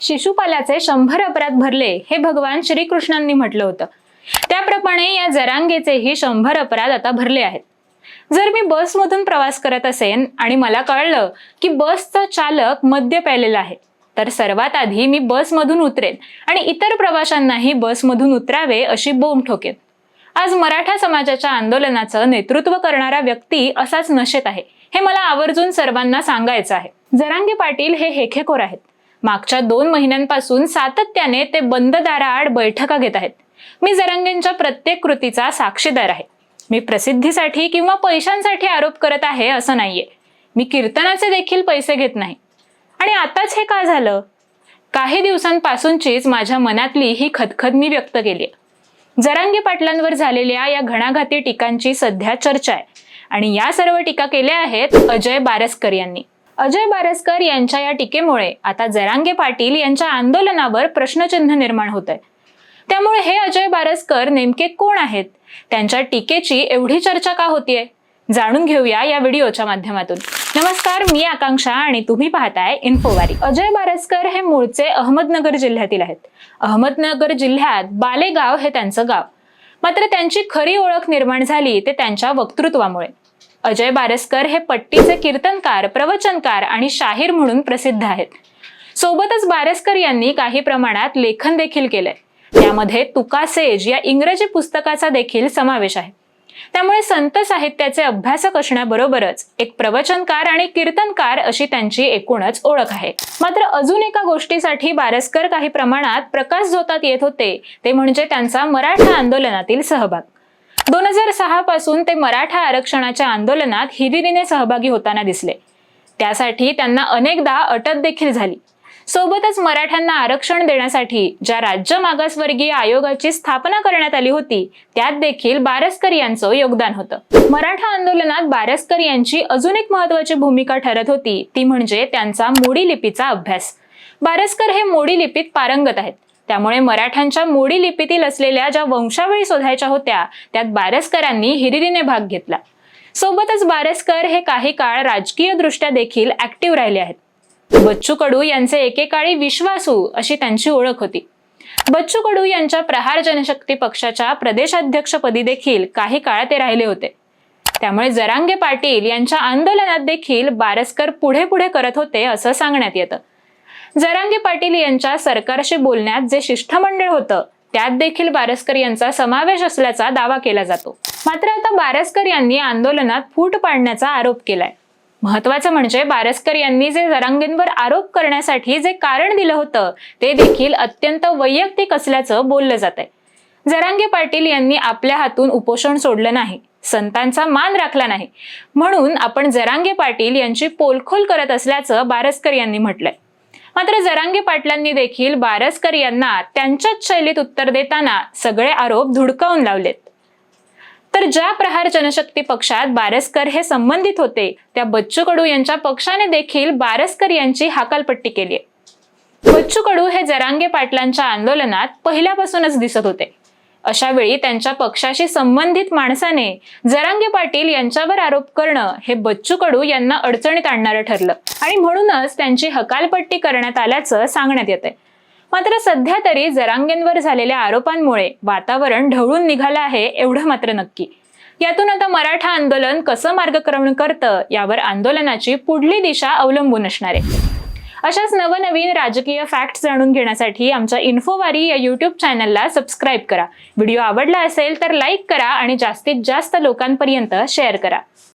शिशुपालाचे शंभर अपराध भरले हे भगवान श्रीकृष्णांनी म्हटलं होतं. त्याप्रमाणे या जरांगेचेही शंभर अपराध आता भरले आहेत. जर मी बसमधून प्रवास करत असेन आणि मला कळलं की बसचा चालक मद्य प्यायलेला आहे तर सर्वात आधी मी बसमधून उतरेन आणि इतर प्रवाशांनाही बसमधून उतरावे अशी बोंब ठोकेन. आज मराठा समाजाच्या आंदोलनाचं नेतृत्व करणारा व्यक्ती असाच नशेत आहे हे मला आवर्जून सर्वांना सांगायचं आहे. जरांगे पाटील हे हेखेखोर आहेत. मागच्या दोन महिन्यांपासून सातत्याने ते बंद दाराआड बैठका घेत आहेत. मी जरांगेंच्या प्रत्येक कृतीचा साक्षीदार आहे. मी प्रसिद्धीसाठी किंवा पैशांसाठी आरोप करत आहे असं नाहीये. मी कीर्तनाचे देखील पैसे घेत नाही. आणि आताच हे का झालं? काही दिवसांपासूनचीच माझ्या मनातली ही खदखद मी व्यक्त केली आहे. जरांगे पाटलांवर झालेल्या या घणाघाती टीकांची सध्या चर्चा आहे. आणि या सर्व टीका केल्या आहेत अजय बारसकर यांनी. अजय बारसकर यांच्या या टीकेमुळे आता जरांगे पाटील यांच्या आंदोलनावर प्रश्नचिन्ह निर्माण होत आहे त्यामुळे हे अजय बारसकर नेमके कोण आहेत? त्यांच्या टीकेची एवढी चर्चा का होतीये? जाणून घेऊया या व्हिडिओच्या माध्यमातून. नमस्कार मी आकांक्षा आणि तुम्ही पाहताय इन्फोवारी. अजय बारसकर हे मूळचे अहमदनगर जिल्ह्यातील आहेत. अहमदनगर जिल्ह्यात बालेगाव हे त्यांचं गाव. मात्र त्यांची खरी ओळख निर्माण झाली ते त्यांच्या वक्तृत्वामुळे. अजय बारसकर हे पट्टीचे कीर्तनकार प्रवचनकार आणि शाहीर म्हणून प्रसिद्ध आहेत. सोबतच बारसकर यांनी काही प्रमाणात लेखन देखील केलंय. त्यामध्ये तुका सेज या इंग्रजी पुस्तकाचा देखील समावेश आहे. त्यामुळे संत साहित्याचे अभ्यासक असण्याबरोबरच एक प्रवचनकार आणि कीर्तनकार अशी त्यांची एकूणच ओळख आहे. मात्र अजून एका गोष्टीसाठी बारसकर काही प्रमाणात प्रकाश झोतात येत होते ते म्हणजे त्यांचा मराठा आंदोलनातील सहभाग. दोन हजार सहा पासून ते मराठा आरक्षणाच्या आंदोलनात हिरिरीने सहभागी होताना दिसले. त्यासाठी त्यांना अनेकदा अटक देखील झाली. सोबतच मराठ्यांना आरक्षण देण्यासाठी ज्या राज्य मागासवर्गीय आयोगाची स्थापना करण्यात आली होती त्यात देखील बारसकर यांचं योगदान होतं. मराठा आंदोलनात बारसकर यांची अजून एक महत्वाची भूमिका ठरत होती ती म्हणजे त्यांचा मोडी लिपीचा अभ्यास. बारसकर हे मोडी लिपीत पारंगत आहेत. त्यामुळे मराठ्यांच्या मोडी लिपीतील असलेल्या ज्या वंशावळी शोधायच्या होत्या त्यात बारसकरांनी हिरिरीने भाग घेतला. सोबतच बारसकर हे काही काळ राजकीय दृष्ट्या देखील ऍक्टिव्ह राहिले आहेत. बच्चू कडू यांचे एकेकाळी विश्वासू अशी त्यांची ओळख होती. बच्चू कडू यांच्या प्रहार जनशक्ती पक्षाच्या प्रदेशाध्यक्षपदी देखील काही काळ ते राहिले होते. त्यामुळे जरांगे पाटील यांच्या आंदोलनात देखील बारसकर पुढे पुढे करत होते असं सांगण्यात येतं. जरांगे पाटील यांच्या सरकारशी बोलण्यात जे शिष्टमंडळ होतं त्यात देखील बारसकर यांचा समावेश असल्याचा दावा केला जातो. मात्र आता बारसकर यांनी आंदोलनात फूट पाडण्याचा आरोप केलाय. महत्वाचं म्हणजे बारसकर यांनी जे जरांगेंवर आरोप करण्यासाठी जे कारण दिलं होतं ते देखील अत्यंत वैयक्तिक असल्याचं बोललं जात आहे जरांगे पाटील यांनी आपल्या हातून उपोषण सोडलं नाही संतांचा मान राखला नाही. म्हणून आपण जरांगे पाटील यांची पोलखोल करत असल्याचं बारसकर यांनी म्हटलंय. मात्र जरांगे पाटलांनी देखील बारसकर यांना त्यांच्याच शैलीत उत्तर देताना सगळे आरोप धुडकावून लावलेत. तर ज्या प्रहार जनशक्ती पक्षात बारसकर हे संबंधित होते त्या बच्चू कडू यांच्या पक्षाने देखील बारसकर यांची हाकालपट्टी केली बच्चू कडू हे जरांगे पाटलांच्या आंदोलनात पहिल्यापासूनच दिसत होते. अशा वेळी त्यांच्या पक्षाशी संबंधित माणसाने जरांगे पाटील यांच्यावर आरोप करणं हे बच्चू कडू यांना अडचणीत आणणारं ठरलं. आणि म्हणूनच त्यांची हकालपट्टी करण्यात आल्याचं सांगण्यात येते मात्र सध्या तरी जरांगेंवर झालेल्या आरोपांमुळे वातावरण ढवळून निघालं आहे एवढं मात्र नक्की. यातून आता मराठा आंदोलन कसं मार्गक्रमण करतं यावर आंदोलनाची पुढली दिशा अवलंबून असणार आहे. अशाच नवनवीन राजकीय फॅक्ट जाणून घेण्यासाठी आमच्या इन्फोवारी या युट्यूब चॅनलला सबस्क्राईब करा. व्हिडिओ आवडला असेल तर लाईक करा आणि जास्तीत जास्त लोकांपर्यंत शेअर करा.